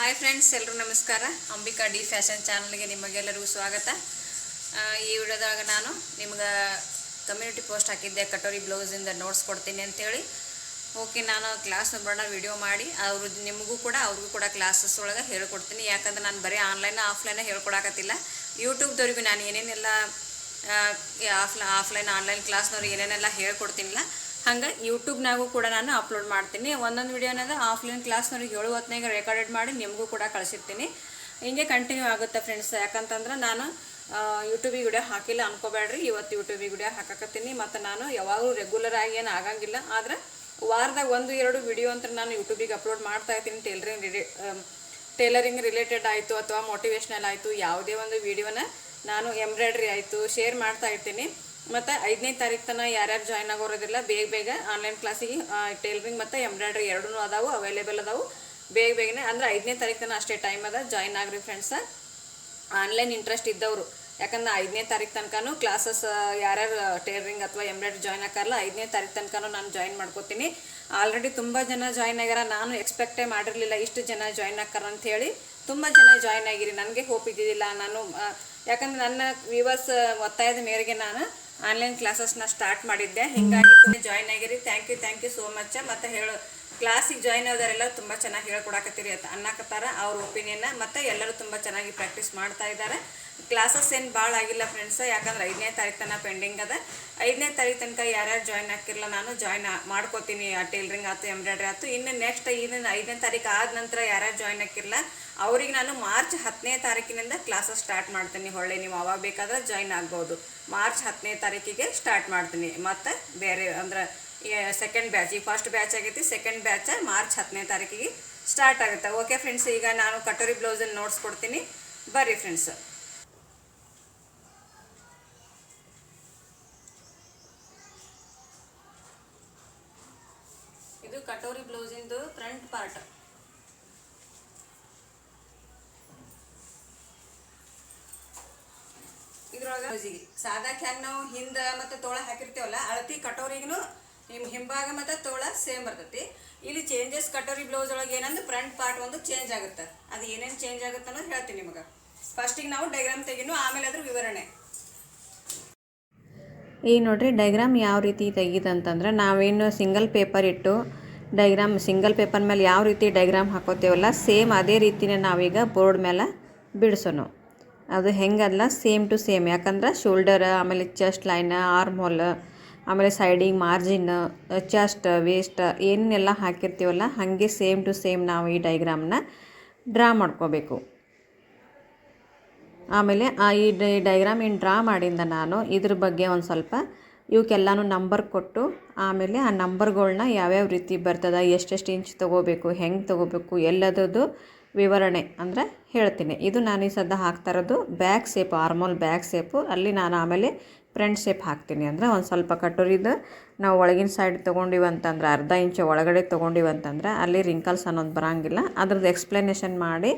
Hi friends ಎಲ್ಲರೂ ನಮಸ್ಕಾರ. Ambika D fashion ಚಾನಲ್ಗೆ ನಿಮಗೆಲ್ಲರಿಗೂ ಸ್ವಾಗತ. ಈ ವಿಡಿಯೋದಾಗ ನಾನು ನಿಮ್ಗೆ ಕಮ್ಯುನಿಟಿ ಪೋಸ್ಟ್ ಹಾಕಿದ್ದೆ, ಕಟೋರಿ ಬ್ಲೌಸಿಂದ ನೋಟ್ಸ್ ಕೊಡ್ತೀನಿ ಅಂತೇಳಿ. ಓಕೆ, ನಾನು ಕ್ಲಾಸ್ ಬಣ್ಣ ವಿಡಿಯೋ ಮಾಡಿ. ಅವರು ನಿಮಗೂ ಕೂಡ, ಅವ್ರಿಗೂ ಕೂಡ ಕ್ಲಾಸಸ್ ಒಳಗೆ ಹೇಳ್ಕೊಡ್ತೀನಿ. ಯಾಕಂದ್ರೆ ನಾನು ಬರೀ ಆನ್ಲೈನ್ ಆಫ್ಲೈನ್ ಹೇಳ್ಕೊಡಕತ್ತಿಲ್ಲ. ಯೂಟ್ಯೂಬ್ದವ್ರಿಗೂ ನಾನು ಏನೇನೆಲ್ಲ ಆಫ್ಲ ಆಫ್ಲೈನ್ ಆನ್ಲೈನ್ ಕ್ಲಾಸ್ನವ್ರಿಗೆ ಏನೇನೆಲ್ಲ ಹೇಳ್ಕೊಡ್ತೀನಿಲ್ಲ. ಹಂಗೆ ಯೂಟ್ಯೂಬ್ನಾಗೂ ಕೂಡ ನಾನು ಅಪ್ಲೋಡ್ ಮಾಡ್ತೀನಿ. ಒಂದೊಂದು ವಿಡಿಯೋನಾಗ ಆಫ್ಲೈನ್ ಕ್ಲಾಸ್ನವ್ರಿಗೆ ಏಳು ಹೊತ್ತಿನಾಗ ರೆಕಾರ್ಡೆಡ್ ಮಾಡಿ ನಿಮಗೂ ಕೂಡ ಕಳಿಸಿರ್ತೀನಿ. ಹಿಂಗೆ ಕಂಟಿನ್ಯೂ ಆಗುತ್ತೆ ಫ್ರೆಂಡ್ಸ್ ಯಾಕಂತಂದ್ರೆ ನಾನು ಯೂಟ್ಯೂಬಿಗೆ ವಿಡಿಯೋ ಹಾಕಿಲ್ಲ ಅನ್ಕೋಬೇಡ್ರಿ ಇವತ್ತು ಯೂಟ್ಯೂಬಿಗೆ ವಿಡಿಯೋ ಹಾಕಕತ್ತೀನಿ. ಮತ್ತು ನಾನು ಯಾವಾಗಲೂ ರೆಗ್ಯುಲರ್ ಆಗಿ ಏನು ಆಗಂಗಿಲ್ಲ. ಆದ್ರೆ ವಾರದಾಗ ಒಂದು, ಎರಡು ವಿಡಿಯೋ ಅಂತ ನಾನು ಯೂಟ್ಯೂಬಿಗೆ ಅಪ್ಲೋಡ್ ಮಾಡ್ತಾ ಇರ್ತೀನಿ. ಟೇಲರಿಂಗ್ ರಿಲೇ ಟೇಲರಿಂಗ್ ರಿಲೇಟೆಡ್ ಆಯಿತು ಅಥವಾ ಮೋಟಿವೇಶ್ನಲ್ ಆಯಿತು, ಯಾವುದೇ ಒಂದು ವಿಡಿಯೋನ ನಾನು ಎಂಬ್ರಾಯ್ಡ್ರಿ ಆಯಿತು ಶೇರ್ ಮಾಡ್ತಾ ಇರ್ತೀನಿ. ಮತ್ತು ಐದನೇ ತಾರೀಕು ತನಕ ಯಾರ್ಯಾರು ಜಾಯ್ನ್ ಆಗೋರೋದಿಲ್ಲ, ಬೇಗ ಬೇಗ ಆನ್ಲೈನ್ ಕ್ಲಾಸಿಗೆ ಟೈಲರಿಂಗ್ ಮತ್ತು ಎಂಬ್ರಾಯ್ಡ್ರಿ ಎರಡೂ ಅದಾವು ಅವೈಲೇಬಲ್ ಅದಾವು. ಬೇಗ ಬೇಗನೆ, ಅಂದ್ರೆ ಐದನೇ ತಾರೀಕು ತನಕ ಅಷ್ಟೇ ಟೈಮ್ ಅದ ಜಾಯ್ನ್ ಆಗ್ರಿ ಫ್ರೆಂಡ್ಸ ಆನ್ಲೈನ್ ಇಂಟ್ರೆಸ್ಟ್ ಇದ್ದವರು. ಯಾಕಂದ್ರೆ ಐದನೇ ತಾರೀಕು ತನಕನೂ ಕ್ಲಾಸಸ್ ಯಾರ್ಯಾರು ಟೈಲರಿಂಗ್ ಅಥವಾ ಎಂಬ್ರಾಯ್ಡ್ರಿ ಜಾಯ್ನ್ ಆಕಾರಲ್ಲ ಐದನೇ ತಾರೀಕು ತನಕನೂ ನಾನು ಜಾಯ್ನ್ ಮಾಡ್ಕೋತೀನಿ. ಆಲ್ರೆಡಿ ತುಂಬ ಜನ ಜಾಯ್ನ್ ಆಗ್ಯಾರ, ನಾನು ಎಕ್ಸ್ಪೆಕ್ಟೇ ಮಾಡಿರಲಿಲ್ಲ ಇಷ್ಟು ಜನ ಜಾಯ್ನ್ ಆಕಾರ ಅಂತ ಹೇಳಿ ತುಂಬ ಜನ ಜಾಯ್ನ್ ಆಗಿರಿ, ನನಗೆ ಹೋಪ್ ಇದ್ದಿದ್ದಿಲ್ಲ ನಾನು. ಯಾಕಂದ್ರೆ ನನ್ನ ವ್ಯೂವರ್ಸ್ ಒತ್ತಾಯದ ಮೇರೆಗೆ ನಾನು ಆನ್ಲೈನ್ ಕ್ಲಾಸಸ್ನ ಸ್ಟಾರ್ಟ್ ಮಾಡಿದ್ದೆ. ಹಿಂಗಾಗಿ ಜಾಯ್ನ್ ಆಗಿರಿ. Thank you thank you so much ಮತ್ತು ಹೇಳು ಕ್ಲಾಸಿಗೆ ಜಾಯ್ನ್ ಆದವರೆಲ್ಲ ತುಂಬ ಚೆನ್ನಾಗಿ ಹೇಳ್ಕೊಡಕತ್ತೀರಿ ಅಂತ ಅನ್ನಕತ್ತಾರ ಅವ್ರ ಒಪಿನಿಯನ್ನ ಮತ್ತು ಎಲ್ಲರೂ ತುಂಬ ಚೆನ್ನಾಗಿ ಪ್ರಾಕ್ಟೀಸ್ ಮಾಡ್ತಾ ಇದ್ದಾರೆ ಕ್ಲಾಸಸ್ ಏನು ಭಾಳ ಆಗಿಲ್ಲ ಫ್ರೆಂಡ್ಸ್ ಯಾಕಂದ್ರೆ ಐದನೇ ತಾರೀಕು ತನಕ ಪೆಂಡಿಂಗ್ ಅದ. ಐದನೇ ತಾರೀಕು ತನಕ ಯಾರ್ಯಾರು ಜಾಯ್ನ್ ಆಗಿರಲ್ಲ ನಾನು ಜಾಯ್ನ್ ಮಾಡ್ಕೋತೀನಿ, ಆ ಟೇಲ್ರಿಂಗ್ ಆಯ್ತು ಎಂಬ್ರಾಯ್ಡ್ರಿ ಆಯ್ತು. ಇನ್ನು ನೆಕ್ಸ್ಟ್ ಇನ್ನು ಐದನೇ ತಾರೀಕು ಆದ ನಂತರ ಯಾರ್ಯಾರು ಜಾಯ್ನ್ ಆಗಿರಲ್ಲ ಅವ್ರಿಗೆ ನಾನು ಮಾರ್ಚ್ ಹತ್ತನೇ ತಾರೀಕಿನಿಂದ ಕ್ಲಾಸಸ್ ಸ್ಟಾರ್ಟ್ ಮಾಡ್ತೀನಿ. ಹೊಳ್ಳೆ ನೀವು ಅವಾಗ ಬೇಕಾದ್ರೆ ಜಾಯ್ನ್ ಆಗ್ಬೋದು. ಮಾರ್ಚ್ ಹತ್ತನೇ ತಾರೀಕಿಗೆ ಸ್ಟಾರ್ಟ್ ಮಾಡ್ತೀನಿ. ಮತ್ತು ಬೇರೆ ಅಂದ್ರೆ ಸೆಕೆಂಡ್ ಬ್ಯಾಚ್ ಈ ಫಸ್ಟ್ ಬ್ಯಾಚ್ ಆಗೈತಿ ಸೆಕೆಂಡ್ ಬ್ಯಾಚ್ ಮಾರ್ಚ್ ಹತ್ತನೇ ತಾರೀಕಿಗೆ ಸ್ಟಾರ್ಟ್ ಆಗುತ್ತೆ. ಓಕೆ ಫ್ರೆಂಡ್ಸ್ ಈಗ ನಾನು ಕಟೋರಿ ಬ್ಲೌಸನ್ನು ನೋಡ್ಸ್ಕೊಡ್ತೀನಿ. ಬರ್ರಿ ಫ್ರೆಂಡ್ಸ್ ಇದು ಕಟೋರಿ ಬ್ಲೌಸಿಂದು ಫ್ರಂಟ್ ಪಾರ್ಟ್ ಇದ್ರೊಳಗೆ ಸಾದಾ ನಾವು ಹಿಂದ ಮತ್ತೆ ತೋಳ ಹಾಕಿರ್ತೇವಲ್ಲ, ಅಳತಿ ಕಟೋರಿಗೂ ನಿಮ್ ಹಿಂಭಾಗ ಮತ್ತು ತೋಳ, ಸೇಮ್ ಬರ್ತೈತಿ. ಇಲ್ಲಿ ಚೇಂಜಸ್ ಕಟೋರಿ ಬ್ಲೌಸ್ ಒಳಗೆ ಏನಂದ್ರೆ ಫ್ರಂಟ್ ಪಾರ್ಟ್ ಒಂದು ಚೇಂಜ್ ಆಗುತ್ತೆ. ಅದು ಏನೇನು ಚೇಂಜ್ ಆಗುತ್ತೆ ಅನ್ನೋದು ಹೇಳ್ತೀನಿ ನಿಮಗೆ. ಫಸ್ಟಿಗೆ ನಾವು ಡೈಗ್ರಾಮ್ ತೆಗೀನು ಆಮೇಲೆ ಅದ್ರ ವಿವರಣೆ. ಈಗ ನೋಡಿರಿ ಡೈಗ್ರಾಮ್ ಯಾವ ರೀತಿ ತೆಗೀದಂತಂದ್ರೆ ನಾವೇನು ಸಿಂಗಲ್ ಪೇಪರ್ ಇಟ್ಟು ಡೈಗ್ರಾಮ್ ಸಿಂಗಲ್ ಪೇಪರ್ ಮೇಲೆ ಯಾವ ರೀತಿ ಡೈಗ್ರಾಮ್ ಹಾಕೋತೇವಲ್ಲ, ಸೇಮ್ ಅದೇ ರೀತಿನೇ ನಾವೀಗ ಬೋರ್ಡ್ ಮೇಲೆ ಬಿಡಿಸೋನು. ಅದು ಹೆಂಗಲ್ಲ ಸೇಮ್ ಟು ಸೇಮ್ ಯಾಕಂದ್ರೆ ಶೋಲ್ಡರ್ ಆಮೇಲೆ ಚೆಸ್ಟ್ ಲೈನ್ ಆರ್ಮ್ ಹೋಲ್ ಆಮೇಲೆ ಸೈಡಿಗೆ ಮಾರ್ಜಿನ್ ಚೆಸ್ಟ್ ವೇಸ್ಟ್ ಏನೆಲ್ಲ ಹಾಕಿರ್ತೀವಲ್ಲ, ಹಾಗೆ ಸೇಮ್ ಟು ಸೇಮ್ ನಾವು ಈ ಡೈಗ್ರಾಮ್ನ ಡ್ರಾ ಮಾಡ್ಕೋಬೇಕು. ಆಮೇಲೆ ಆ ಈ ಡೈಗ್ರಾಮ್ ಏನು ಡ್ರಾ ಮಾಡಿಂದ ನಾನು ಇದ್ರ ಬಗ್ಗೆ ಒಂದು ಸ್ವಲ್ಪ ಇವಕ್ಕೆಲ್ಲನೂ ನಂಬರ್ ಕೊಟ್ಟು, ಆಮೇಲೆ ಆ ನಂಬರ್ಗಳನ್ನ ಯಾವ್ಯಾವ ರೀತಿ ಬರ್ತದ, ಎಷ್ಟೆಷ್ಟು ಇಂಚ್ ತೊಗೋಬೇಕು, ಹೆಂಗೆ ತೊಗೋಬೇಕು ಎಲ್ಲದರದ್ದು ವಿವರಣೆ ಅಂದರೆ ಹೇಳ್ತೀನಿ. ಇದು ನಾನು ಈ ಸದ್ದ ಹಾಕ್ತಾ ಇರೋದು back shape armhole back shape ಅಲ್ಲಿ ನಾನು ಆಮೇಲೆ ಫ್ರಂಟ್ ಶೇಪ್ ಹಾಕ್ತೀನಿ ಅಂದರೆ ಒಂದು ಸ್ವಲ್ಪ ಕಟೋರಿದು ನಾವು ಒಳಗಿನ ಸೈಡ್ ತೊಗೊಂಡಿವಿ ಅಂತಂದ್ರೆ, ಅರ್ಧ ಇಂಚು ಒಳಗಡೆ ತೊಗೊಂಡಿವಿ ಅಂತಂದ್ರೆ ಅಲ್ಲಿ ರಿಂಕಲ್ಸ್ ಅನ್ನೋದು ಬರೋಂಗಿಲ್ಲ. ಅದ್ರದ್ದು ಎಕ್ಸ್ಪ್ಲನೇಷನ್ ಮಾಡಿ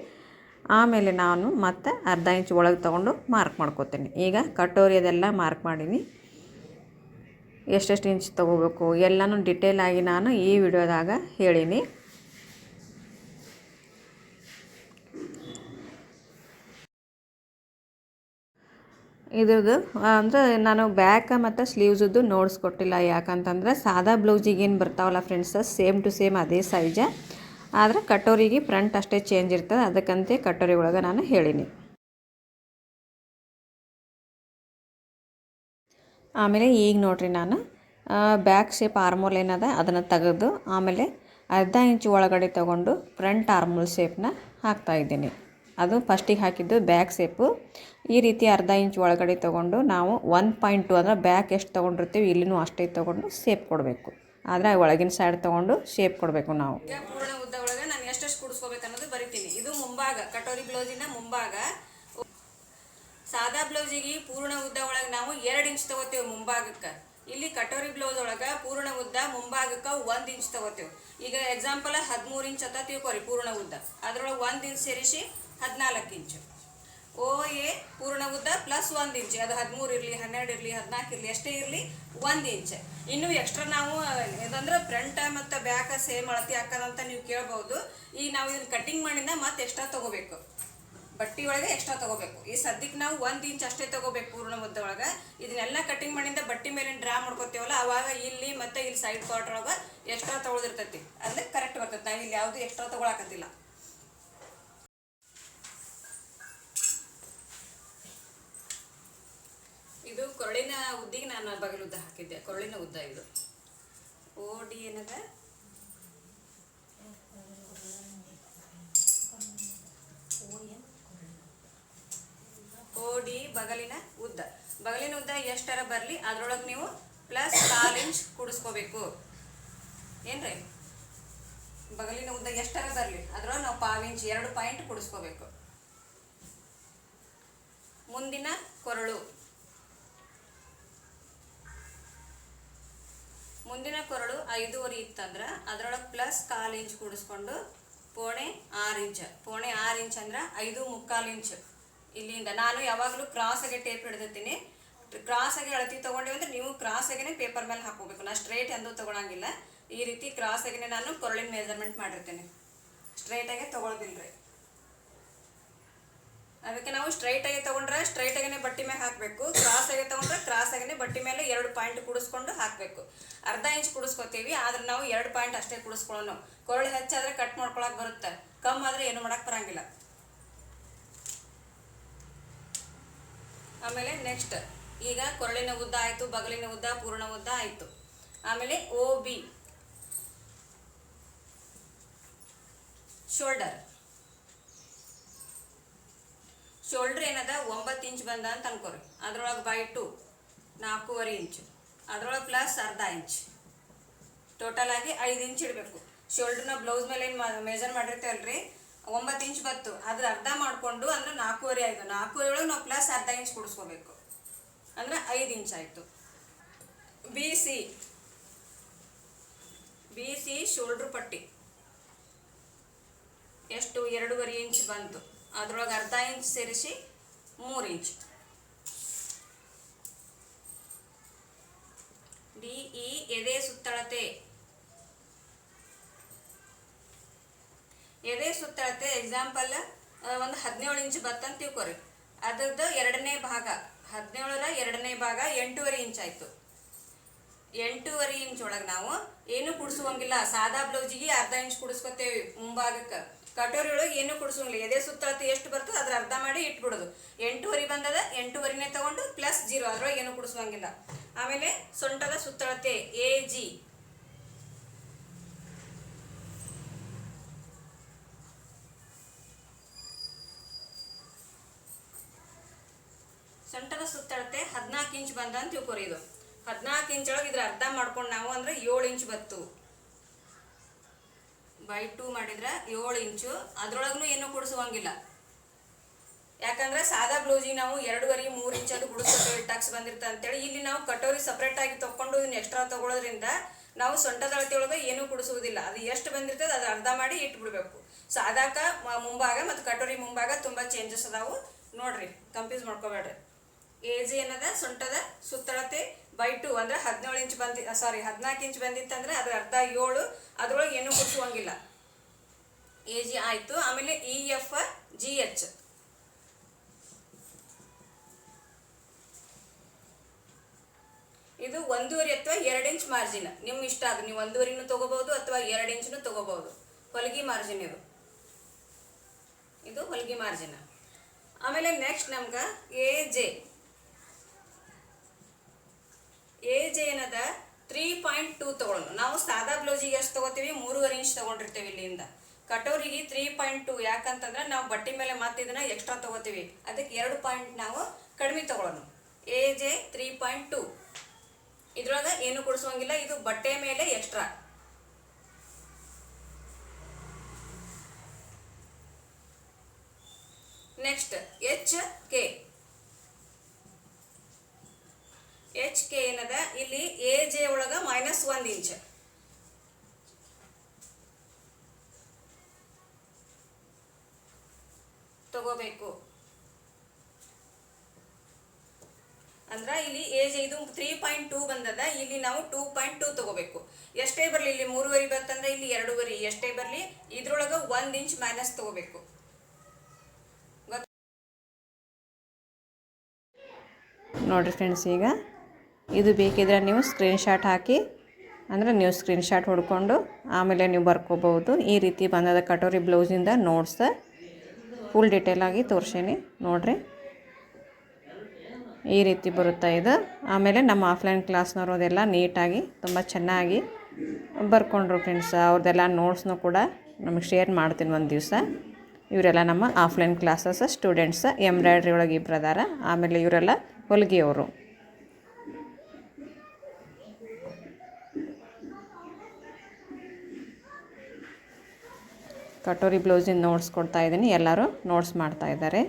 ಆಮೇಲೆ ನಾನು ಮತ್ತೆ ಅರ್ಧ ಇಂಚ್ ಒಳಗೆ ತೊಗೊಂಡು ಮಾರ್ಕ್ ಮಾಡ್ಕೋತೀನಿ. ಈಗ ಕಟೋರಿ ಅದೆಲ್ಲ ಮಾರ್ಕ್ ಮಾಡೀನಿ. ಎಷ್ಟೆಷ್ಟು ಇಂಚ್ ತೊಗೋಬೇಕು, ಎಲ್ಲನೂ ಡಿಟೇಲ್ ಆಗಿ ನಾನು ಈ ವಿಡಿಯೋದಾಗ ಹೇಳೀನಿ. ಇದ್ರದ್ದು, ಅಂದರೆ ನಾನು ಬ್ಯಾಕ್ ಮತ್ತು ಸ್ಲೀವ್ಸದ್ದು ನೋಡಿಸ್ಕೊಟ್ಟಿಲ್ಲ ಯಾಕಂತಂದ್ರೆ ಸಾದಾ ಬ್ಲೌಸಿಗೆ ಏನು ಬರ್ತಾವಲ್ಲ ಫ್ರೆಂಡ್ಸ್ ಸೇಮ್ ಟು ಸೇಮ್ ಅದೇ ಸೈಜ ಆದರೆ ಕಟೋರಿಗೆ ಫ್ರಂಟ್ ಅಷ್ಟೇ ಚೇಂಜ್ ಇರ್ತದೆ. ಅದಕ್ಕಂತೆ ಕಟೋರಿ ಒಳಗೆ ನಾನು ಹೇಳೀನಿ. ಆಮೇಲೆ ಈಗ ನೋಡ್ರಿ ನಾನು ಬ್ಯಾಕ್ ಶೇಪ್ ಆರ್ಮೋಲ್ ಏನದ, ಅದನ್ನು ತೆಗೆದು ಆಮೇಲೆ ಅರ್ಧ ಇಂಚು ಒಳಗಡೆ ತಗೊಂಡು ಫ್ರಂಟ್ ಆರ್ಮೋಲ್ ಶೇಪ್ನ ಹಾಕ್ತಾಯಿದ್ದೀನಿ ಅದು ಫಸ್ಟಿಗೆ ಹಾಕಿದ್ದು ಬ್ಯಾಕ್ ಶೇಪು ಈ ರೀತಿ ಅರ್ಧ ಇಂಚ್ ಒಳಗಡೆ ತೊಗೊಂಡು ನಾವು ಒನ್ ಪಾಯಿಂಟ್ ಟು ಅಂದರೆ ಬ್ಯಾಕ್ ಎಷ್ಟು ತೊಗೊಂಡಿರ್ತೀವಿ, ಇಲ್ಲಿನೂ ಅಷ್ಟೇ ತೊಗೊಂಡು ಸೇಪ್ ಕೊಡಬೇಕು. ಆದರೆ ಒಳಗಿನ ಸೈಡ್ ತೊಗೊಂಡು ಶೇಪ್ ಕೊಡಬೇಕು ನಾವು. ಪೂರ್ಣ ಉದ್ದ ಒಳಗೆ ನಾನು ಎಷ್ಟೆಷ್ಟು ಕೂಡಿಸ್ಕೋಬೇಕು ಅನ್ನೋದು ಬರಿತೀನಿ. ಇದು ಮುಂಭಾಗ, ಕಟೋರಿ ಬ್ಲೌಸಿನ ಮುಂಭಾಗ. ಸಾದಾ ಬ್ಲೌಸಿಗೆ ಪೂರ್ಣ ಉದ್ದ ಒಳಗೆ ನಾವು ಎರಡು ಇಂಚ್ ತಗೋತೀವಿ ಮುಂಭಾಗಕ್ಕೆ. ಇಲ್ಲಿ ಕಟೋರಿ ಬ್ಲೌಸ್ ಒಳಗೆ ಪೂರ್ಣ ಉದ್ದ ಮುಂಭಾಗಕ್ಕೆ ಒಂದು ಇಂಚ್ ತಗೋತೀವಿ. ಈಗ ಎಕ್ಸಾಂಪಲ್ ಹದಿಮೂರು ಇಂಚ್ ಅಂತ ತಿಳ್ಕೊರಿ ಪೂರ್ಣ ಉದ್ದ. ಅದ್ರೊಳಗೆ ಒಂದು ಇಂಚ್ ಸೇರಿಸಿ ಹದಿನಾಲ್ಕು ಇಂಚು. ಓ ಎ ಪೂರ್ಣ ಉದ್ದ ಪ್ಲಸ್ ಒಂದು ಇಂಚ್ ಅದು ಹದಿಮೂರು ಇರಲಿ, ಹನ್ನೆರಡು ಇರಲಿ, ಹದಿನಾಲ್ಕು ಇರಲಿ ಎಷ್ಟೇ ಇರಲಿ, ಒಂದು ಇಂಚ್ ಇನ್ನು ಎಕ್ಸ್ಟ್ರಾ ನಾವು ಇದಂದ್ರೆ ಫ್ರಂಟ್ ಮತ್ತು ಬ್ಯಾಕ್ ಸೇಮ್ ಅಳತಿ ಅಂತ ನೀವು ಕೇಳ್ಬೋದು. ಈ ನಾವು ಇದನ್ನ ಕಟಿಂಗ್ ಮಾಡಿಂದ ಮತ್ತೆ ಎಕ್ಸ್ಟ್ರಾ ತಗೋಬೇಕು. ಬಟ್ಟಿ ಒಳಗೆ ಎಕ್ಸ್ಟ್ರಾ ತಗೋಬೇಕು. ಈ ಸದ್ಯಕ್ಕೆ ನಾವು ಒಂದು ಇಂಚ್ ಅಷ್ಟೇ ತಗೋಬೇಕು ಪೂರ್ಣ ಉದ್ದ ಒಳಗೆ. ಇದನ್ನೆಲ್ಲ ಕಟಿಂಗ್ ಮಾಡಿಂದ ಬಟ್ಟಿ ಮೇಲೆ ಡ್ರಾ ಮಾಡ್ಕೋತೀವಲ್ಲ, ಅವಾಗ ಇಲ್ಲಿ ಮತ್ತೆ ಇಲ್ಲಿ ಸೈಡ್ ಪಾರ್ಟ್ ಒಳಗೆ ಎಕ್ಸ್ಟ್ರಾ ತೊಗೊಳ್ದಿರ್ತೈತಿ ಅಂದ್ರೆ ಕರೆಕ್ಟ್ ಬರ್ತೈತಿ. ನಾವು ಇಲ್ಲಿ ಯಾವುದು ಎಕ್ಸ್ಟ್ರಾ ತಗೊಳಕತ್ತಿಲ್ಲ. ಇದು ಕೊರಳಿನ ಉದ್ದಿಗೆ ನಾನು ಬಗಲು ಉದ್ದ ಹಾಕಿದ್ದೆ, ಕೊರಳಿನ ಉದ್ದ ಇದು. ಓ, ಡಿ ಏನದ? ಓಡಿ ಬಗಲಿನ ಉದ್ದ. ಬಗಲಿನ ಉದ್ದ ಎಷ್ಟರ ಬರಲಿ, ಅದ್ರೊಳಗೆ ನೀವು ಪ್ಲಸ್ ಕಾಲು ಇಂಚ್ ಕೂಡಿಸ್ಕೋಬೇಕು. ಏನ್ರಿ? ಬಗಲಿನ ಉದ್ದ ಎಷ್ಟರ ಬರಲಿ, ಅದ್ರೊಳಗೆ ನಾವು ಪಾವ್ ಇಂಚ್, ಎರಡು ಪಾಯಿಂಟ್ ಕುಡಿಸ್ಕೋಬೇಕು. ಮುಂದಿನ ಕೊರಳು. ಮುಂದಿನ ಕೊರಳು ಐದೂವರೆ ಇತ್ತಂದ್ರೆ ಅದರೊಳಗೆ ಪ್ಲಸ್ ಕಾಲು ಇಂಚ್ ಕೂಡಿಸ್ಕೊಂಡು ಪೋಣೆ ಆರು ಇಂಚ್ ಪೋಣೆ ಆರು ಇಂಚ್ ಅಂದ್ರೆ ಐದು ಮುಕ್ಕಾಲು ಇಂಚ್ ಇಲ್ಲಿಂದ. ನಾನು ಯಾವಾಗಲೂ ಕ್ರಾಸಾಗೆ ಟೇಪ್ ಹಿಡಿದಿರ್ತೀನಿ. ಕ್ರಾಸಾಗಿ ಅಳತಿ ತೊಗೊಂಡಿವಿ ಅಂದ್ರೆ ನೀವು ಕ್ರಾಸಾಗೇನೆ ಪೇಪರ್ ಮೇಲೆ ಹಾಕೋಬೇಕು ನಾನು ಸ್ಟ್ರೈಟ್ ಎಂದು ತೊಗೊಳಂಗಿಲ್ಲ. ಈ ರೀತಿ ಕ್ರಾಸಾಗೆ ನಾನು ಕೊರಳಿನ ಮೆಜರ್ಮೆಂಟ್ ಮಾಡಿರ್ತೀನಿ. ಸ್ಟ್ರೈಟಾಗೆ ತೊಗೊಳೋದಿಲ್ಲ ರೀ ಅದಕ್ಕೆ ನಾವು ಸ್ಟ್ರೈಟ್ ಆಗಿ ತಗೊಂಡ್ರೆ ಸ್ಟ್ರೈಟ್ ಆಗೇನೆ ಬಟ್ಟಿ ಮೇಲೆ ಹಾಕಬೇಕು ಕ್ರಾಸ್ ಆಗಿ ತಗೊಂಡ್ರೆ ಕ್ರಾಸ್ ಆಗೇನೆ ಬಟ್ಟಿ ಮೇಲೆ ಎರಡು ಪಾಯಿಂಟ್ ಕುಡಿಸ್ಕೊಂಡು ಹಾಕಬೇಕು. ಅರ್ಧ ಇಂಚ್ ಕುಡಿಸ್ಕೊತೀವಿ, ಆದ್ರೆ ನಾವು ಎರಡು ಪಾಯಿಂಟ್ ಅಷ್ಟೇ ಕುಡಿಸ್ಕೊಳ್ಳೋಣ ಕೊರಳು ಹೆಚ್ಚಾದ್ರೆ ಕಟ್ ಮಾಡ್ಕೊಳಕ್ ಬರುತ್ತೆ. ಕಮ್ ಆದ್ರೆ ಏನು ಮಾಡಕ್ ಬರಂಗಿಲ್ಲ. ಆಮೇಲೆ ನೆಕ್ಸ್ಟ್ ಈಗ ಕೊರಳಿನ ಉದ್ದ ಆಯ್ತು, ಬಗಲಿನ ಉದ್ದ, ಪೂರ್ಣ ಉದ್ದ ಆಯ್ತು. ಆಮೇಲೆ ಓ ಬಿ ಶೋಲ್ಡರ್ ಶೋಲ್ಡ್ರ್ ಏನದ? ಒಂಬತ್ತು ಇಂಚ್ ಬಂದ ಅಂತ ಅನ್ಕೋರಿ. ಅದ್ರೊಳಗೆ ಬೈ ಟು ನಾಲ್ಕೂವರೆ ಇಂಚು. ಅದ್ರೊಳಗೆ ಪ್ಲಸ್ ಅರ್ಧ ಇಂಚ್. ಟೋಟಲ್ ಆಗಿ ಐದು ಇಂಚ್ ಇಡಬೇಕು. ಶೋಲ್ಡ್ರ್ನ ಬ್ಲೌಸ್ ಮೇಲೆ ಏನು ಮೆಜರ್ ಮಾಡಿರ್ತೇವಲ್ರಿ? ಒಂಬತ್ತು ಇಂಚ್ ಬತ್ತು ಅದ್ರ ಅರ್ಧ ಮಾಡಿಕೊಂಡು ಅಂದ್ರೆ ನಾಲ್ಕೂವರೆ ಆಯಿತು. ನಾಲ್ಕೂವರೆ ಒಳಗೆ ನಾವು ಪ್ಲಸ್ ಅರ್ಧ ಇಂಚ್ ಕೊಡಿಸ್ಕೋಬೇಕು. ಅಂದ್ರೆ ಐದು ಇಂಚ್ ಆಯಿತು. B C B C shoulder ಪಟ್ಟಿ. ಎಷ್ಟು? ಎರಡೂವರೆ ಇಂಚ್ ಬಂತು. ಅದ್ರೊಳಗೆ ಅರ್ಧ ಇಂಚ್ ಸೇರಿಸಿ ಮೂರು ಇಂಚ್. ಡಿ, ಇ, ಎದೆ ಸುತ್ತಳತೆ. ಎದೆ ಸುತ್ತಳತೆ ಎಕ್ಸಾಂಪಲ್ ಒಂದು ಹದಿನೇಳು ಇಂಚ್ ಬತ್ತಂತ ತಿಳ್ಕೊರಿ. ಅದ್ರದ್ದು ಎರಡನೇ ಭಾಗ, ಹದಿನೇಳರ ಎರಡನೇ ಭಾಗ ಎಂಟೂವರೆ ಇಂಚ್ ಆಯಿತು. ಎಂಟೂವರೆ ಇಂಚ್ ಒಳಗೆ ನಾವು ಏನು ಕುಡಿಸುವಂಗಿಲ್ಲ. ಸಾದಾ ಬ್ಲೌಸಿಗೆ ಅರ್ಧ ಇಂಚ್ ಕುಡಿಸ್ಕೊತೇವೆ ಮುಂಭಾಗಕ್ಕೆ. ಕಟೋರಿ ಒಳಗೆ ಏನು ಕುಡಿಸೋಂಗಿಲ್ಲ. ಎದೆ ಸುತ್ತಳತೆ ಎಷ್ಟು ಬರ್ತದೆ ಅದ್ರ ಅರ್ಧ ಮಾಡಿ ಇಟ್ಬಿಡೋದು. ಎಂಟೂವರೆ ಬಂದದ, ಎಂಟೂವರೆನೇ ತಗೊಂಡು ಪ್ಲಸ್ ಜೀರೋ ಅದ್ರೊಳಗೆ ಏನು ಕುಡಿಸೋಂಗಿಲ್ಲ. ಆಮೇಲೆ ಸೊಂಟದ ಸುತ್ತಳತೆ ಎ ಜಿ ಸೊಂಟದ ಸುತ್ತಳತೆ ಹದಿನಾಲ್ಕು ಇಂಚ್ ಬಂದ ಅಂತ ತಿಳ್ಕೊರಿ ಇದು ಹದಿನಾಲ್ಕು ಇಂಚ್ ಒಳಗೆ ಇದ್ರ ಅರ್ಧ ಮಾಡ್ಕೊಂಡು ನಾವು ಅಂದ್ರೆ ಏಳು ಇಂಚ್ ಬತ್ತು. ಬೈ ಟೂ ಮಾಡಿದ್ರೆ ಏಳು ಇಂಚು ಅದ್ರೊಳಗೂ ಏನು ಕುಡಿಸುವಂಗಿಲ್ಲ. ಯಾಕಂದ್ರೆ ಸಾದಾ ಬ್ಲೌಸಿಗೆ ನಾವು ಎರಡುವರೆ, ಮೂರು ಇಂಚ್ ಅದು ಕುಡಿಸ್ಕೊತೇವೆ ಟಕ್ಸ್ ಬಂದಿರ್ತ ಅಂತೇಳಿ ಇಲ್ಲಿ ನಾವು ಕಟೋರಿ ಸಪ್ರೇಟ್ ಆಗಿ ತಕೊಂಡು ಇದನ್ನ ಎಕ್ಸ್ಟ್ರಾ ತಗೊಳ್ಳೋದ್ರಿಂದ ನಾವು ಅಳತೆ ಒಳಗೆ ಏನೂ ಕುಡಿಸುವುದಿಲ್ಲ. ಅದು ಎಷ್ಟು ಬಂದಿರ್ತದೆ ಅದು ಅರ್ಧ ಮಾಡಿ ಇಟ್ಬಿಡ್ಬೇಕು. ಸಾದಾಕ ಮುಂಭಾಗ ಮತ್ತು ಕಟೋರಿ ಮುಂಭಾಗ ತುಂಬ ಚೇಂಜಸ್ ಅದಾವು. ನೋಡ್ರಿ ಕನ್ಫ್ಯೂಸ್ ಮಾಡ್ಕೋಬೇಡ್ರಿ. ಏಜಿ ಏನದ ಸೊಂಟದ ಸುತ್ತಳತೆ ಬೈ ಟು ಅಂದ್ರೆ ಹದಿನೇಳು ಇಂಚ್ ಬಂದಿ ಸಾರಿ ಹದಿನಾಲ್ಕು ಇಂಚ್ ಬಂದಿತ್ತಂದ್ರೆ ಅದ್ರ ಅರ್ಧ ಏಳು, ಅದ್ರೊಳಗೆ ಏನೂ ಕುಡಿಸುವಂಗಿಲ್ಲ ಎ ಜಿ ಆಯಿತು, ಆಮೇಲೆ ಇ ಎಫ್ ಜಿ ಎಚ್ ಇದು ಒಂದೂವರೆ ಅಥವಾ ಎರಡು ಇಂಚ್ ಮಾರ್ಜಿನ್ ನಿಮ್ಮ ಇಷ್ಟ ಅದು. ನೀವು ಒಂದೂವರೆನು ತಗೋಬಹುದು ಅಥವಾ ಎರಡು ಇಂಚ್ನು ತಗೋಬಹುದು. ಹೊಲಿಗೆ ಮಾರ್ಜಿನ್ ಇದು. ಇದು ಹೊಲಿಗೆ ಮಾರ್ಜಿನ್ ಆಮೇಲೆ ನೆಕ್ಸ್ಟ್ ನಮ್ಗೆ ಎ ಜೆ ಎ ಜೆ ಏನದ ತ್ರೀ ಪಾಯಿಂಟ್ ಟೂ ತೊಗೊಳ್ಳೋಣ ನಾವು ಸಾದಾ ಬ್ಲೌಸಿಗೆ ಎಷ್ಟು ತಗೋತೀವಿ, ಮೂರುವರೆ ಇಂಚ್ ತಗೊಂಡಿರ್ತೀವಿ ಇಲ್ಲಿಂದ. ಕಟೋರಿಗೆ ತ್ರೀ ಪಾಯಿಂಟ್ ಟು ಯಾಕಂತಂದ್ರೆ ನಾವು ಬಟ್ಟೆ ಮೇಲೆ ಮತ್ತೆ ಇದನ್ನ ಎಕ್ಸ್ಟ್ರಾ ತಗೋತೀವಿ. ಅದಕ್ಕೆ ಎರಡು ಪಾಯಿಂಟ್ ನಾವು ಕಡಿಮೆ ತಗೊಳ್ಳೋಣ A J three point two ಇದ್ರೊಳಗೆ ಏನು ಕೊಡಿಸೋಂಗಿಲ್ಲ, ಇದು ಬಟ್ಟೆ ಮೇಲೆ extra next H K H K ಏನದ? ಇಲ್ಲಿ ಎ ಜೆ ಒಳಗ ಮೈನಸ್ ಒಂದ್ ಇಂಚ್ ತಗೋಬೇಕು. ಅಂದ್ರ ಇಲ್ಲಿ ಏಜ್ ಇದು ತ್ರೀ ಪಾಯಿಂಟ್ ಟೂ ಬಂದದ. ಇಲ್ಲಿ ನಾವು ಟೂ ಪಾಯಿಂಟ್ ಟೂ ತಗೋಬೇಕು. ಎಷ್ಟೇ ಬರಲಿ ಇಲ್ಲಿ ಮೂರುವರೆ ಬರ್ತಂದ್ರೆ ಇಲ್ಲಿ ಎರಡೂವರೆ. ಎಷ್ಟೇ ಬರಲಿ ಇದ್ರೊಳಗೆ ಒಂದು ಇಂಚ್ ಮೈನಸ್ ತಗೋಬೇಕು. ನೋಡಿರಿ ಫ್ರೆಂಡ್ಸ್ ಈಗ ಇದು ಬೇಕಿದ್ರೆ ನೀವು ಸ್ಕ್ರೀನ್ಶಾಟ್ ಹಾಕಿ, ಅಂದರೆ ನೀವು ಸ್ಕ್ರೀನ್ಶಾಟ್ ಹೊಡ್ಕೊಂಡು ಆಮೇಲೆ ನೀವು ಬರ್ಕೋಬೋದು ಈ ರೀತಿ ಬಂದದ ಕಟೋರಿ ಬ್ಲೌಸಿಂದ ನೋಟ್ಸ್ ಫುಲ್ ಡೀಟೇಲಾಗಿ ತೋರಿಸೀನಿ, ನೋಡಿರಿ. ಈ ರೀತಿ ಬರುತ್ತಾ ಇದು. ಆಮೇಲೆ ನಮ್ಮ ಆಫ್ಲೈನ್ ಕ್ಲಾಸ್ನವರು ಅದೆಲ್ಲ ನೀಟಾಗಿ, ತುಂಬ ಚೆನ್ನಾಗಿ ಬರ್ಕೊಂಡ್ರು ಫ್ರೆಂಡ್ಸ್ ಅವ್ರದ್ದೆಲ್ಲ ನೋಟ್ಸ್ನು ಕೂಡ ನಮಗೆ ಶೇರ್ ಮಾಡ್ತೀನಿ ಒಂದು ದಿವಸ. ಇವರೆಲ್ಲ ನಮ್ಮ ಆಫ್ಲೈನ್ ಕ್ಲಾಸಸ್ ಸ್ಟೂಡೆಂಟ್ಸ್ ಎಂಬ್ರಾಯ್ಡ್ರಿ ಒಳಗೆ ಇಬ್ಬರು ಅದಾರ ಆಮೇಲೆ ಇವರೆಲ್ಲ ಹೊಲಿಗೆಯವರು. ಕಟೋರಿ ಬ್ಲೌಸಿನ ನೋಟ್ಸ್ ಕೊಡ್ತಾ ಇದ್ದೀನಿ. ಎಲ್ಲರೂ ನೋಟ್ಸ್ ಮಾಡ್ತಾ ಇದ್ದಾರೆ.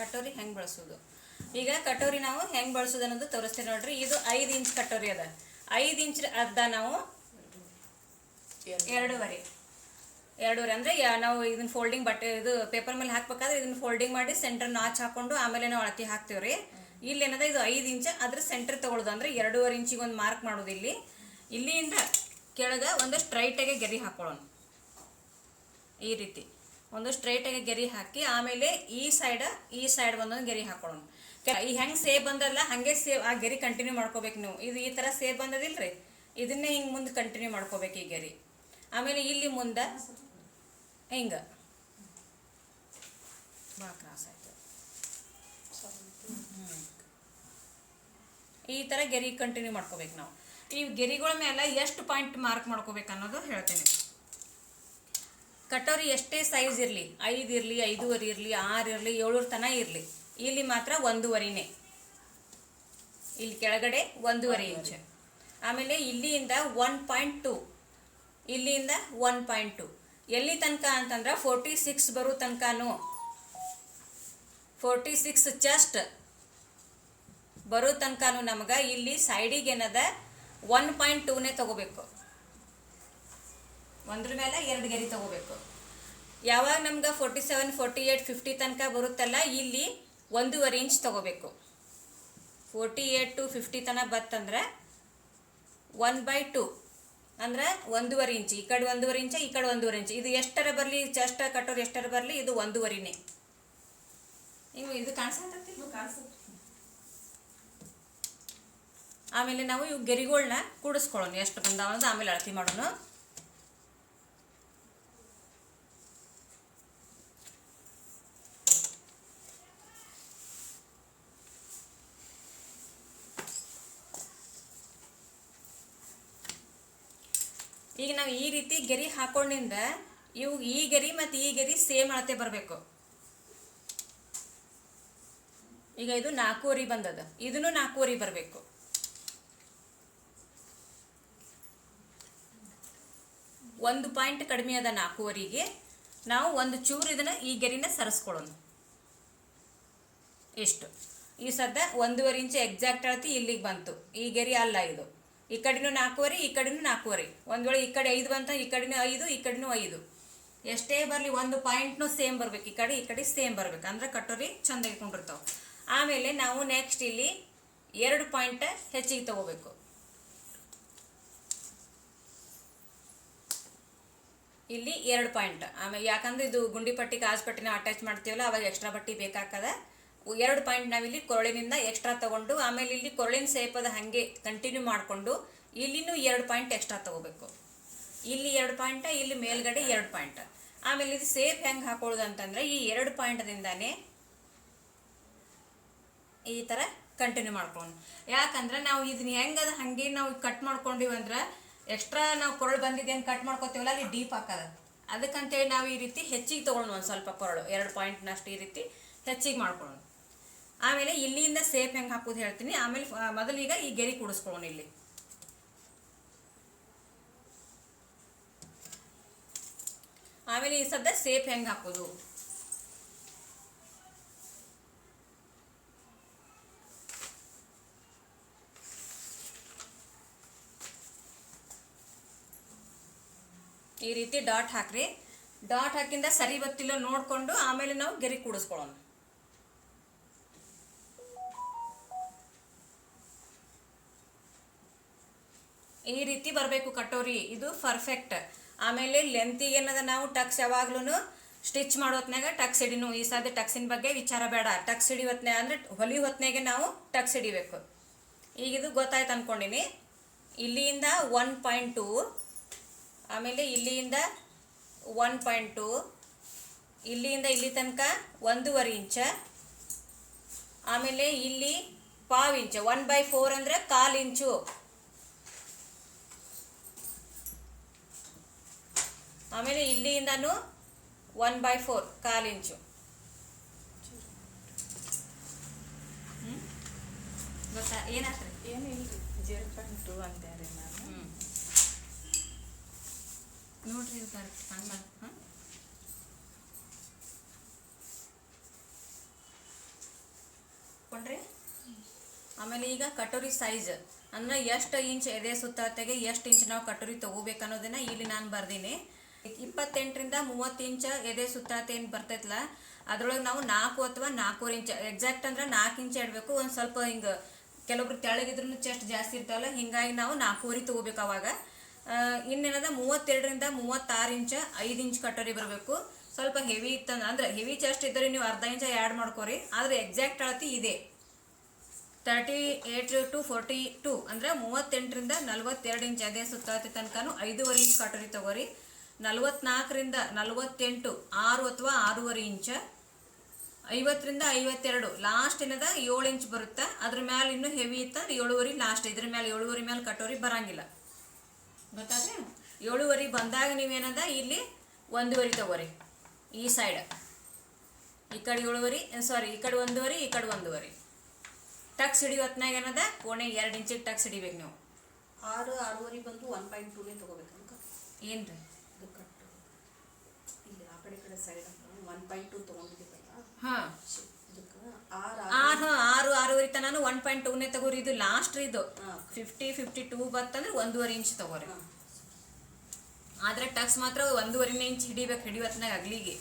ಕಟೋರಿ ಹೆಂಗೆ ಬಳಸೋದು? ಈಗ ಕಟೋರಿ ನಾವು ಹೆಂಗೆ ಬಳಸೋದು ಅನ್ನೋದು ತೋರಿಸ್ತೀನಿ ನೋಡ್ರಿ. ಇದು ಐದು ಇಂಚ್ ಕಟೋರಿ ಅದ. ಐದು ಇಂಚ್ ಅರ್ಧ ನಾವು ಎರಡೂವರೆ. ಎರಡೂವರೆ ಅಂದರೆ ನಾವು ಇದನ್ನ ಫೋಲ್ಡಿಂಗ್ ಬಟ್ಟೆ, ಇದು ಪೇಪರ್ ಮೇಲೆ ಹಾಕ್ಬೇಕಾದ್ರೆ ಇದನ್ನ ಫೋಲ್ಡಿಂಗ್ ಮಾಡಿ ಸೆಂಟರ್ ನಾಚ್ ಹಾಕೊಂಡು ಆಮೇಲೆ ನಾವು ಅಳತಿ ಹಾಕ್ತೀವಿ ರೀ. ಇಲ್ಲಿ ಏನದ, ಇದು ಐದು ಇಂಚ್ ಅದ್ರ ಸೆಂಟರ್ ತಗೊಳ್ಳೋದು ಅಂದ್ರೆ ಎರಡೂವರೆ ಇಂಚಿಗೆ ಒಂದು ಮಾರ್ಕ್ ಮಾಡೋದು ಇಲ್ಲಿ. ಇಲ್ಲಿಂದ ಕೆಳಗೆ ಒಂದು ಸ್ಟ್ರೈಟಾಗೆ ಗೆರಿ ಹಾಕೊಳ್ಳೋಣ. ಈ ರೀತಿ. ಒಂದು ಸ್ಟ್ರೈಟಾಗಿ ಗೆರಿ ಹಾಕಿ, ಆಮೇಲೆ ಈ ಸೈಡ್ ಈ ಸೈಡ್ ಒಂದೊಂದು ಗೆರಿ ಹಾಕೊಳ್ಳೋಣ. ಈ ಹೆಂಗೆ ಸೇಬ್ ಬಂದಲ್ಲ ಹಾಗೆ ಸೇವ್ ಆ ಗೆರಿ ಕಂಟಿನ್ಯೂ ಮಾಡ್ಕೋಬೇಕು ನೀವು. ಇದು ಈ ಥರ ಸೇಬ್ ಬಂದದಿಲ್ರಿ? ಇದನ್ನೇ ಹಿಂಗೆ ಮುಂದೆ ಕಂಟಿನ್ಯೂ ಮಾಡ್ಕೋಬೇಕು ಈ ಗೆರಿ. ಆಮೇಲೆ ಇಲ್ಲಿ ಮುಂದೆ, ಹಿಂಗೆ. ಈ ಥರ ಗೆರಿ ಕಂಟಿನ್ಯೂ ಮಾಡ್ಕೋಬೇಕು ನಾವು. ಈ ಗೆರಿಗಳ ಮೇಲೆ ಎಷ್ಟು ಪಾಯಿಂಟ್ ಮಾರ್ಕ್ ಮಾಡ್ಕೋಬೇಕು ಅನ್ನೋದು ಹೇಳ್ತೇನೆ. ಕಟೋರಿ ಎಷ್ಟೇ ಸೈಜ್ ಇರಲಿ, ಐದು ಇರಲಿ, ಐದೂವರೆ ಇರಲಿ, ಆರು ಇರಲಿ, ಏಳೂರು ತನ ಇರಲಿ. ಇಲ್ಲಿ ಮಾತ್ರ ಒಂದೂವರೆನೇ. ಇಲ್ಲಿ ಕೆಳಗಡೆ ಒಂದೂವರೆ ಇಂಚ್ ಆಮೇಲೆ ಇಲ್ಲಿಯಿಂದ ಒನ್ ಪಾಯಿಂಟ್ ಟು ಇಲ್ಲಿಯಿಂದ ಒನ್ ಪಾಯಿಂಟ್ ಟು ಎಲ್ಲಿ ತನಕ ಅಂತಂದ್ರೆ ಫೋರ್ಟಿ ಸಿಕ್ಸ್ ಬರೋ ತನಕನೂ. ಫೋರ್ಟಿ ಸಿಕ್ಸ್ ಚೆಸ್ಟ್ ಬರೋ ತನಕನೂ ನಮ್ಗೆ ಇಲ್ಲಿ ಸೈಡಿಗೆ ಏನದ? ಒನ್ ಪಾಯಿಂಟ್ ಟೂನೇ ತಗೋಬೇಕು. ಒಂದ್ರ ಮೇಲೆ ಎರಡು ಗೆರಿ ತಗೋಬೇಕು. ಯಾವಾಗ ನಮ್ಗೆ forty seven forty eight fifty ತನಕ ಬರುತ್ತಲ್ಲ ಇಲ್ಲಿ ಒಂದೂವರೆ ಇಂಚ್ ತಗೋಬೇಕು. ಫೋರ್ಟಿ ಏಯ್ಟ್ ಟು ಫಿಫ್ಟಿ ತನಕ ಬತ್ತಂದ್ರೆ ಒನ್ ಬೈ ಟು ಅಂದ್ರೆ ಒಂದೂವರೆ ಇಂಚ್ ಈ ಕಡೆ ಒಂದೂವರೆ ಇಂಚ್ ಈ ಕಡೆ ಒಂದೂವರೆ ಇಂಚ್ ಇದು ಎಷ್ಟರ ಬರಲಿ ಚಷ್ಟ ಕಟ್ಟೋರು ಎಷ್ಟರ ಬರಲಿ ಇದು ಒಂದೂವರೆನೇ. ನೀವು ಇದು ಕಾಣಿಸ್ತೈತಿ ಆಮೇಲೆ ನಾವು ಇವು ಗೆರಿಗಳನ್ನ ಕೂಡಿಸ್ಕೊಳ್ಳೋಣ. ಎಷ್ಟು ಬಂದಾವ ಅನ್ನೋದು ಆಮೇಲೆ ಅಳತಿ ಮಾಡೋಣ. ಈಗ ನಾವು ಈ ರೀತಿ ಗೆರಿ ಹಾಕೊಂಡಿಂದ ಇವು ಈ ಗೆರಿ ಮತ್ತು ಈ ಗೆರಿ ಸೇಮ್ ಅಳತೆ ಬರಬೇಕು. ಈಗ ಇದು ನಾಲ್ಕೂವರೆ ಬಂದದ. ಇದನ್ನು ನಾಲ್ಕೂವರೆ ಬರಬೇಕು. ಒಂದು ಪಾಯಿಂಟ್ ಕಡಿಮೆ ಅದ ನಾಲ್ಕೂವರೆಗೆ ನಾವು ಒಂದು ಚೂರು ಇದನ್ನ ಈ ಗೆರಿನ ಸರಿಸ್ಕೊಳ್ಳೋಣ. ಎಷ್ಟು? ಈ ಸದ್ದ ಒಂದೂವರೆ ಇಂಚು ಎಕ್ಸಾಕ್ಟ್ ಅಳತಿ ಇಲ್ಲಿಗೆ ಬಂತು. ಈ ಗೆರಿ ಅಲ್ಲ ಇದು. ಈ ಕಡೆನೂ ನಾಲ್ಕೂವರೆ, ಈ ಕಡೆನೂ ನಾಲ್ಕೂವರೆ. ಒಂದು ವೇಳೆ ಈ ಕಡೆ ಐದು ಬಂತ, ಈ ಕಡೆನೂ ಐದು, ಈ ಕಡೆನೂ ಐದು. ಎಷ್ಟೇ ಬರಲಿ ಒಂದು ಪಾಯಿಂಟ್ನು ಸೇಮ್ ಬರ್ಬೇಕು. ಈ ಕಡೆ ಈ ಕಡೆ ಸೇಮ್ ಬರ್ಬೇಕು. ಅಂದ್ರೆ ಕಟೋರಿ ಚಂದ ಇಟ್ಕೊಂಡಿರ್ತಾವೆ. ಆಮೇಲೆ ನಾವು ನೆಕ್ಸ್ಟ್ ಇಲ್ಲಿ ಎರಡು ಪಾಯಿಂಟ್ ಹೆಚ್ಚಿಗೆ ತಗೋಬೇಕು. ಇಲ್ಲಿ ಎರಡು ಪಾಯಿಂಟ್. ಆಮೇಲೆ ಯಾಕಂದ್ರೆ ಇದು ಗುಂಡಿ ಪಟ್ಟಿ ಕಾಜು ಪಟ್ಟಿನ ಅಟ್ಯಾಚ್ ಮಾಡ್ತೀವಲ್ಲ, ಅವಾಗ ಎಕ್ಸ್ಟ್ರಾ ಬಟ್ಟಿ ಬೇಕಾಗ್ತದ. ಎರಡು ಪಾಯಿಂಟ್ ನಾವಿಲ್ಲಿ ಕೊರಳಿನಿಂದ ಎಕ್ಸ್ಟ್ರಾ ತಗೊಂಡು, ಆಮೇಲೆ ಇಲ್ಲಿ ಕೊರಳಿನ ಸೇಪದ ಹಾಗೆ ಕಂಟಿನ್ಯೂ ಮಾಡಿಕೊಂಡು, ಇಲ್ಲಿನೂ ಎರಡು ಪಾಯಿಂಟ್ ಎಕ್ಸ್ಟ್ರಾ ತಗೋಬೇಕು. ಇಲ್ಲಿ ಎರಡು ಪಾಯಿಂಟ್, ಇಲ್ಲಿ ಮೇಲ್ಗಡೆ ಎರಡು ಪಾಯಿಂಟ್. ಆಮೇಲೆ ಇದು ಸೇಪ್ ಹೆಂಗೆ ಹಾಕೊಳ್ಳೋದು ಅಂತಂದ್ರೆ, ಈ ಎರಡು ಪಾಯಿಂಟ್ದಿಂದಾನೇ ಈ ಥರ ಕಂಟಿನ್ಯೂ ಮಾಡ್ಕೊಂಡು ಯಾಕಂದ್ರೆ ನಾವು ಇದನ್ನ ಹೆಂಗದ ಹಂಗೆ ನಾವು ಕಟ್ ಮಾಡ್ಕೊಂಡಿವಿ ಅಂದ್ರೆ, ಎಕ್ಸ್ಟ್ರಾ ನಾವು ಕೊರಳು ಬಂದಿದೆ ಕಟ್ ಮಾಡ್ಕೋತೀವಲ್ಲ, ಅಲ್ಲಿ ಡೀಪ್ ಹಾಕದ. ಅದಕ್ಕಂತೇಳಿ ನಾವು ಈ ರೀತಿ ಹೆಚ್ಚಿಗೆ ತೊಗೊಳ್ಳೋಣ ಒಂದು ಸ್ವಲ್ಪ ಕೊರಳು. ಎರಡು ಪಾಯಿಂಟ್ನಷ್ಟು ಈ ರೀತಿ ಹೆಚ್ಚಿಗೆ ಮಾಡ್ಕೊಳ್ಳೋಣ. ಆಮೇಲೆ ಇಲ್ಲಿಂದ ಸೇಫ್ ಹೆಂಗೆ ಹಾಕೋದು ಹೇಳ್ತೀನಿ. ಆಮೇಲೆ ಮೊದಲೀಗ ಈ ಗೆರೆ ಕೂಡಿಸ್ಕೊಳ್ಳೋಣ ಇಲ್ಲಿ. ಆಮೇಲೆ ಈ ಸದ್ಯ ಸೇಫ್ ಹೆಂಗೆ ಹಾಕೋದು? ಈ ರೀತಿ ಡಾಟ್ ಹಾಕ್ರಿ. ಡಾಟ್ ಹಾಕಿಂದ ಸರಿ ಬತ್ತಿಲ್ಲ ನೋಡಿಕೊಂಡು ಆಮೇಲೆ ನಾವು ಗೆರೆ ಕೂಡಿಸ್ಕೊಳ್ಳೋಣ. ಈ ರೀತಿ ಬರಬೇಕು ಕಟೋರಿ. ಇದು ಪರ್ಫೆಕ್ಟ್ ಆಮೇಲೆ ಲೆಂತಿಗೆ ಏನದ ನಾವು ಟಕ್ಸ್ ಯಾವಾಗ್ಲೂ ಸ್ಟಿಚ್ ಮಾಡೋ ಹೊತ್ನಾಗ ಟಕ್ಸ್ ಹಿಡಿನು. ಈ ಸಾಧ್ಯ ಟಕ್ಸಿನ ಬಗ್ಗೆ ವಿಚಾರ ಬೇಡ. ಟಕ್ಸ್ ಹಿಡಿ ಅಂದ್ರೆ ಹೊಲಿ ಹೊತ್ನ್ಯಾಗೆ ನಾವು ಟಕ್ಸ್ ಹಿಡಿಬೇಕು. ಈಗ ಇದು ಗೊತ್ತಾಯ್ತು ಅನ್ಕೊಂಡಿನಿ. ಇಲ್ಲಿಯಿಂದ ಒನ್ ಪಾಯಿಂಟ್ ಟೂ ಆಮೇಲೆ ಇಲ್ಲಿಯಿಂದ ಒನ್ ಪಾಯಿಂಟ್ ಟು ಇಲ್ಲಿಯಿಂದ ಇಲ್ಲಿ ತನಕ ಒಂದೂವರೆ ಇಂಚ, ಆಮೇಲೆ ಇಲ್ಲಿ ಪಾವ್ ಇಂಚು. ಒನ್ ಬೈ ಫೋರ್ ಅಂದರೆ ಕಾಲು ಇಂಚು. ಆಮೇಲೆ ಇಲ್ಲಿಂದನೂ ಒನ್ ಬೈ ಫೋರ್ ಕಾಲು ಇಂಚು. ಹ್ಮ್? ಗೊತ್ತಾ? ಏನಾತ್ರಿ? ಏನು ಜೀರೋ ಪಾಯಿಂಟ್ ಟು ಅಂದ್ಯಾರಿ ನಾನು. ನೋಡ್ರಿ ಇದು ಕರೆಕ್ಟ್ ಹಂಗೆ ಹಾಂ ಕೊಂಡ್ರಿ? ಆಮೇಲೆ ಈಗ ಕಟೋರಿ ಸೈಜ್ ಅಂದ್ರೆ ಎಷ್ಟು ಇಂಚ್ ಎದೆ ಸುತ್ತತೆಗೆ ಎಷ್ಟು ಇಂಚ್ ನಾವು ಕಟೋರಿ ತಗೋಬೇಕು ಅನ್ನೋದನ್ನ ಇಲ್ಲಿ ನಾನು ಬರ್ದೀನಿ. ಇಪ್ಪತ್ತೆಂಟರಿಂದ ಮೂವತ್ತು ಇಂಚ ಎದೆ ಸುತ್ತಳತೆ ಏನು ಬರ್ತೈತಲ್ಲ ಅದ್ರೊಳಗೆ ನಾವು ನಾಲ್ಕು ಅಥವಾ ನಾಲ್ಕೂವರೆ ಇಂಚ ಎಕ್ಸಾಕ್ಟ್ ಅಂದ್ರೆ ನಾಲ್ಕು ಇಂಚ ಇಡಬೇಕು ಒಂದು ಸ್ವಲ್ಪ ಹಿಂಗೆ. ಕೆಲವೊಬ್ರು ತೆಳಗಿದ್ರು ಚೆಸ್ಟ್ ಜಾಸ್ತಿ ಇರ್ತಾವಲ್ಲ, ಹಿಂಗಾಗಿ ನಾವು ನಾಲ್ಕೂವರೆ ತಗೋಬೇಕು ಅವಾಗ. ಇನ್ನೇನದ, ಮೂವತ್ತೆರಡರಿಂದ ಮೂವತ್ತಾರು ಇಂಚ, ಐದು ಇಂಚ್ ಕಟೋರಿ ಬರಬೇಕು. ಸ್ವಲ್ಪ ಹೆವಿ ಇತ್ತಂದ್ರೆ ಅಂದ್ರೆ ಹೆವಿ ಚೆಸ್ಟ್ ಇದ್ದರೆ ನೀವು ಅರ್ಧ ಇಂಚ ಆ್ಯಡ್ ಮಾಡ್ಕೋರಿ, ಆದರೆ ಎಕ್ಸಾಕ್ಟ್ ಅಳತಿ ಇದೆ. Thirty eight to forty two ಅಂದರೆ ಮೂವತ್ತೆಂಟರಿಂದ ನಲ್ವತ್ತೆರಡು ಇಂಚ್ ಅದೇ ಸುತ್ತಾತಿ ತನಕ ಐದೂವರೆ ಇಂಚ್ ಕಟೋರಿ ತಗೋರಿ. ನಲ್ವತ್ನಾಲ್ಕರಿಂದ ನಲವತ್ತೆಂಟು ಆರು ಅಥವಾ ಆರೂವರೆ ಇಂಚ ಐವತ್ತರಿಂದ ಐವತ್ತೆರಡು. ಲಾಸ್ಟ್ ಏನದ? ಏಳು ಇಂಚ್ ಬರುತ್ತೆ? ಅದ್ರ ಮ್ಯಾಲೆ ಇನ್ನೂ ಹೆವಿ ಇತ್ತಂದ್ರೆ ಏಳುವರೆ ಲಾಸ್ಟ್ ಇದ್ರ ಮೇಲೆ ಏಳುವರೆ ಮೇಲೆ ಕಟೋರಿ ಬರಂಗಿಲ್ಲ. ಗೊತ್ತಾದ್ರೆ? ಏಳುವರೆ ಬಂದಾಗ ನೀವೇನದ? ಇಲ್ಲಿ ಒಂದೂವರೆ ತಗೋರಿ. ಈ ಸೈಡ್ ಈ ಕಡೆ ಏಳುವರೆ ಸಾರಿ ಈ ಕಡೆ ಒಂದೂವರೆ ಈ ಕಡೆ ಒಂದೂವರೆ. ಟಕ್ಸ್ ಹಿಡಿಯೋ ಹೊತ್ನಾಗ ಏನದ? ಕೋಣೆ ಎರಡು ಇಂಚಿಗೆ ಟಕ್ಸ್ ಹಿಡಿಬೇಕು ನೀವು. ಆರು ಆರೂವರೆ ಬಂದು ಒನ್ ಪಾಯಿಂಟ್ ಟೂನೇ ತಗೋಬೇಕು ಏನು ಇದು ಕಟ್ಟು ಇಲ್ಲಿ ಆ ಕಡೆ ಈ ಕಡೆ ಸೈಡ್ ಒನ್ ಪಾಯಿಂಟ್ ಟೂ ತೊಗೊಂಡಿದ್ದೀವಲ್ಲ ಹಾಂ. ಆರು ಆರು. ಆರು ಆರೂವರೆ ತನಕ ಒನ್ ಪಾಯಿಂಟ್ ಟೂನೇ ತಗೋರಿ ಇದು ಲಾಸ್ಟ್ ಇದು. ಫಿಫ್ಟಿ ಫಿಫ್ಟಿ ಟೂ ಬತ್ತಂದ್ರೆ ಒಂದೂವರೆ ಇಂಚ್ ತಗೋರಿ. ಆದ್ರೆ ಟಕ್ಸ್ ಮಾತ್ರ ಒಂದೂವರೆನೇ ಇಂಚ್ ಹಿಡಿಬೇಕು ಹಿಡಿಯೋತ್ನಾಗ ಅಗ್ಲಿಗೆ.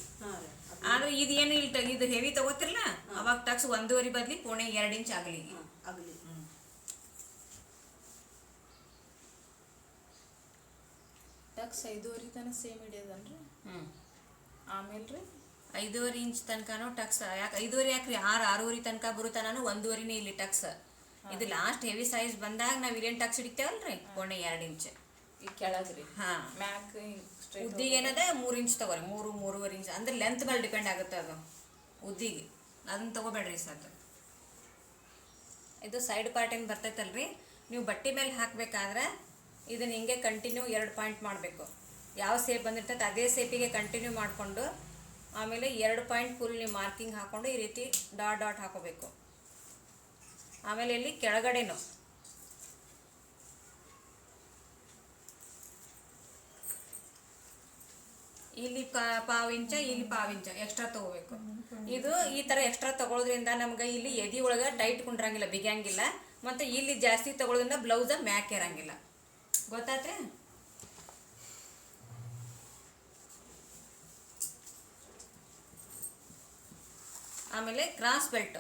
ಆದ್ರೆ ಇದು ಏನು ಇಲ್ಲಿ ಇದು ಹೆವಿ ತಗೋತಿರಲ್ಲ ಅವಾಗ ಟಕ್ಸ್ ಒಂದೂವರೆ ಬದ್ಲಿ ಪೋಣೆ ಎರಡು ಇಂಚ್ ಅಗಲಿಗೆ. ಟಕ್ಸ್ ಐದೂವರೆ ತನಕ ಸೇಮ್ ಹಿಡಿಯೋದನ್ರಿ? ಹ್ಞೂ ಆಮೇಲೆ ರೀ ಐದೂವರೆ ಇಂಚ್ ತನಕನೂ ಟಕ್ಸ್ ಯಾಕೆ ಐದೂವರೆ ಯಾಕ್ರಿ? ಆರು ಆರೂವರೆ ತನಕ ಬರುತ್ತಾನು ಒಂದೂವರೆನೇ ಇಲ್ಲಿ ಟಕ್ಸ್. ಇದು ಲಾಸ್ಟ್ ಹೆವಿ ಸೈಜ್ ಬಂದಾಗ ನಾವು ಇಲ್ಲೇನು ಟಕ್ಸ್ ಹಿಡಿತೇವಲ್ರಿ? ಕೊನೆ ಎರಡು ಇಂಚ್. ಈ ಕೆಳಗೆ ರೀ ಹಾಂ. ಮ್ಯಾಕ್ ಉದ್ದಿಗೆ ಏನದ? ಮೂರು ಇಂಚ್ ತಗೋರಿ. ಮೂರು ಮೂರುವರೆ ಇಂಚ್. ಅಂದ್ರೆ ಲೆಂತ್ ಮೇಲೆ ಡಿಪೆಂಡ್ ಆಗುತ್ತೆ ಅದು. ಉದ್ದಿಗೆ. ಅದನ್ನ ತಗೋಬೇಡ್ರಿ ಸತ್ ಇದು ಸೈಡ್ ಪಾರ್ಟ್ ಏನು ಬರ್ತೈತಲ್ರಿ? ನೀವು ಬಟ್ಟೆ ಮೇಲೆ ಹಾಕಬೇಕಾದ್ರೆ ಇದನ್ನ ಹಿಂಗೆ ಕಂಟಿನ್ಯೂ ಎರಡು ಪಾಯಿಂಟ್ ಮಾಡಬೇಕು. ಯಾವ ಸೇಪ್ ಬಂದಿರ್ತೈತೆ ಅದೇ ಸೇಪಿಗೆ ಕಂಟಿನ್ಯೂ ಮಾಡಿಕೊಂಡು ಆಮೇಲೆ ಎರಡು ಪಾಯಿಂಟ್ ಫುಲ್ ನೀವು ಮಾರ್ಕಿಂಗ್ ಹಾಕ್ಕೊಂಡು ಈ ರೀತಿ ಡಾಟ್ ಡಾಟ್ ಹಾಕೋಬೇಕು. ಆಮೇಲೆ ಇಲ್ಲಿ ಕೆಳಗಡೆನು. ಇಲ್ಲಿ ಪಾವ್ ಇಂಚ, ಇಲ್ಲಿ ಪಾವ್ ಇಂಚ ಎಕ್ಸ್ಟ್ರಾ ತಗೋಬೇಕು. ಇದು ಈ ತರ ಎಕ್ಸ್ಟ್ರಾ ತಗೊಳೋದ್ರಿಂದ ನಮ್ಗೆ ಇಲ್ಲಿ ಎದಿ ಒಳಗ ಟೈಟ್ ಕುಂಡ್ರಂಗಿಲ್ಲ, ಬಿಗಿಯಂಗಿಲ್ಲ. ಮತ್ತೆ ಇಲ್ಲಿ ಜಾಸ್ತಿ ತಗೊಳೋದ್ರಿಂದ ಬ್ಲೌಸ ಮ್ಯಾಕ್ ಇರಂಗಿಲ್ಲ ಗೊತ್ತಾತ್ರಿ? ಆಮೇಲೆ ಕ್ರಾಸ್ ಬೆಲ್ಟ್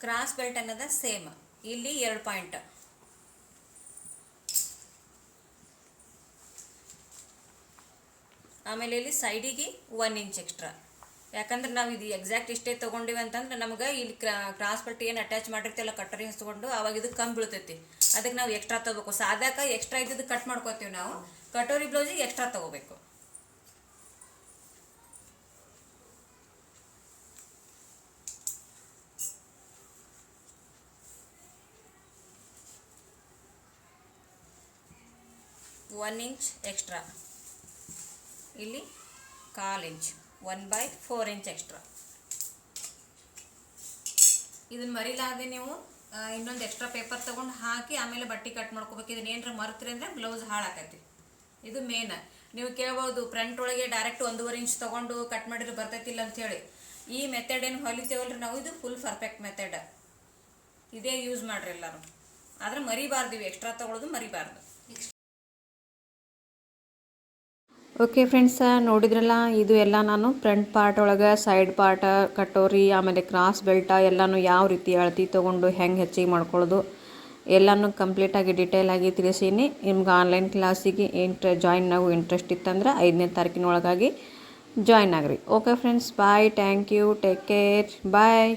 ಕ್ರಾಸ್ ಬೆಲ್ಟ್ ಅನ್ನೋದ ಸೇಮ್ ಇಲ್ಲಿ ಎರಡು ಪಾಯಿಂಟ್ ಆಮೇಲೆ ಇಲ್ಲಿ ಸೈಡಿಗೆ ಒನ್ ಇಂಚ್ ಎಕ್ಸ್ಟ್ರಾ ಯಾಕಂದ್ರೆ ನಾವು ಇದು ಎಕ್ಸಾಕ್ಟ್ ಇಷ್ಟೇ ತೊಗೊಂಡಿವಿ ಅಂತಂದ್ರೆ ನಮ್ಗೆ ಇಲ್ಲಿ ಕ್ರಾಸ್ ಪಟ್ಟಿ ಏನು ಅಟ್ಯಾಚ್ ಮಾಡಿರ್ತೀವಲ್ಲ ಕಟ್ಟರಿ ಹಚ್ಕೊಂಡು ಅವಾಗ ಇದು ಕಮ್ಮಿ ಬೀಳ್ತೈತಿ. ಅದಕ್ಕೆ ನಾವು ಎಕ್ಸ್ಟ್ರಾ ತಗೋಬೇಕು. ಸಾದಾಕ ಎಕ್ಸ್ಟ್ರಾ ಇದ್ದದ್ದು ಕಟ್ ಮಾಡ್ಕೋತೀವಿ ನಾವು. ಕಟೋರಿ ಬ್ಲೌಸಿಗೆ ಎಕ್ಸ್ಟ್ರಾ ತಗೋಬೇಕು. ಒನ್ ಇಂಚ್ ಎಕ್ಸ್ಟ್ರಾ ಇಲ್ಲಿ ಕಾಲು inch one by four inch extra. ಇದನ್ನ ಮರಿಲಾರ್ದೆ ನೀವು ಇನ್ನೊಂದು ಎಕ್ಸ್ಟ್ರಾ ಪೇಪರ್ ತೊಗೊಂಡು ಹಾಕಿ ಆಮೇಲೆ ಬಟ್ಟೆ ಕಟ್ ಮಾಡ್ಕೋಬೇಕು. ಇದನ್ನ ಏನರ ಮರ್ತ್ರಿ ಅಂದರೆ ಬ್ಲೌಸ್ ಹಾಳಾಕತಿ ಇದು ಮೇನ್. ನೀವು ಕೇಳ್ಬೋದು, ಫ್ರಂಟ್ ಒಳಗೆ ಡೈರೆಕ್ಟ್ ಒಂದೂವರೆ ಇಂಚ್ ತೊಗೊಂಡು ಕಟ್ ಮಾಡಿದ್ರೆ ಬರ್ತೈತಿಲ್ಲ ಅಂಥೇಳಿ ಈ ಮೆಥಡ್ ಏನು ಹೊಲಿತೇವಲ್ರಿ ನಾವು? ಇದು ಫುಲ್ ಪರ್ಫೆಕ್ಟ್ ಮೆಥಡ್ ಇದೇ ಯೂಸ್ ಮಾಡಿರಿ ಎಲ್ಲರೂ. ಆದ್ರೆ ಮರಿಬಾರ್ದು ಎಕ್ಸ್ಟ್ರಾ ತೊಗೊಳೋದು ಮರಿಬಾರ್ದು. ಓಕೆ ಫ್ರೆಂಡ್ಸ ನೋಡಿದ್ರಲ್ಲ, ಇದು ಎಲ್ಲ ನಾನು ಫ್ರಂಟ್ ಪಾರ್ಟ್ ಒಳಗೆ ಸೈಡ್ ಪಾರ್ಟ ಕಟೋರಿ ಆಮೇಲೆ ಕ್ರಾಸ್ ಬೆಲ್ಟ ಎಲ್ಲನೂ ಯಾವ ರೀತಿ ಅಳತಿ ತೊಗೊಂಡು ಹೆಂಗೆ ಹೆಚ್ಚಿಗೆ ಮಾಡ್ಕೊಳ್ಳೋದು, ಎಲ್ಲನೂ ಕಂಪ್ಲೀಟಾಗಿ ಆಗಿ ತಿಳಿಸೀನಿ. ನಿಮ್ಗೆ ಆನ್ಲೈನ್ ಕ್ಲಾಸಿಗೆ ಇಂಟ್ರ ಜಾಯಿನ್ ಆಗೋ ಇಂಟ್ರೆಸ್ಟ್ ಇತ್ತಂದ್ರೆ ಐದನೇ ತಾರೀಕಿನ ಒಳಗಾಗಿ join agri. Okay friends bye thank you take care bye